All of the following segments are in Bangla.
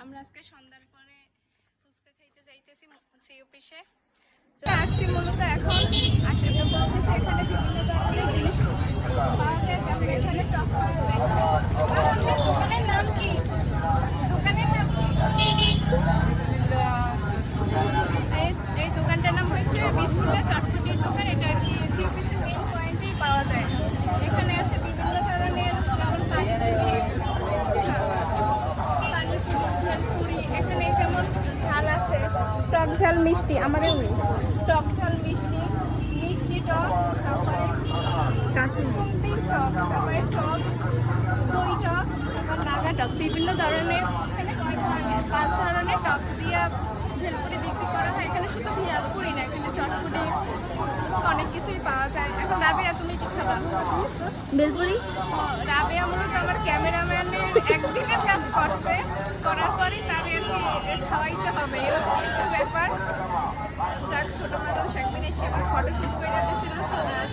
আমরা আজকে সন্ধ্যার পরে ফুচকা খাইতে যাইতেছি সি অফিসে। আসছি মূলত এখন আশেপাশে পৌঁছেছি এখানে বিভিন্ন ধরনের জিনিস পাওয়া যায় যেমন এখানে টক পাওয়া যায় আর আপনার দোকানের নাম কি? দোকানের নাম কি? এই দোকানটার নাম হচ্ছে বিসমিল্লা চটপটির দোকান এটা আর কি সি অফিসের মেইন পয়েন্টেই পাওয়া যায় এখানে আছে বিভিন্ন ধরনের যেমন পানিপুরি পানিপুরি ঝালপুরি এখানে যেমন ঝাল আছে টক ঝাল মিষ্টি নেই। টক ঝাল মিষ্টি মিষ্টি টক তারপরে টক তারপরে টক দই টক তারপর নাগা টক বিভিন্ন ধরনের এখানে কয় ধরনের পাঁচ ধরনের টক দিয়া ভেলপুরি বিক্রি করা হয়। এখানে শুধু ভেলপুরি না এখানে চটপুরি অনেক কিছুই পাওয়া যায়। এখন রাবেয়া তুমি কি খাবা? বেলপুরি ও, রাবেয়া মূলত আমার ক্যামেরাম্যানের একদিনের কাজ করছে। করার পরে তারে আর কি খাওয়াইতে হবে।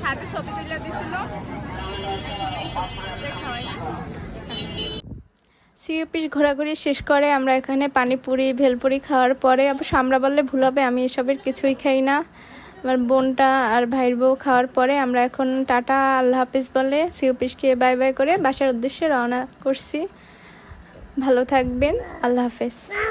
ছাদে ছবি তুলে দিয়েছিল খাওয়াই সি অফিস ঘোরাঘুরি শেষ করে আমরা এখানে পানিপুরি, ভেলপুরি খাওয়ার পরে অবশ্য আমরা বললে ভুল হবে, আমি এসবের কিছুই খাই না। আমার বোনটা আর ভাইয়ের বউ খাওয়ার পরে আমরা এখন টাটা, আল্লাহ হাফিজ বলে সি অফিস খেয়ে বাই বাই করে বাসার উদ্দেশ্যে রওনা করছি। ভালো থাকবেন, আল্লাহ হাফেজ।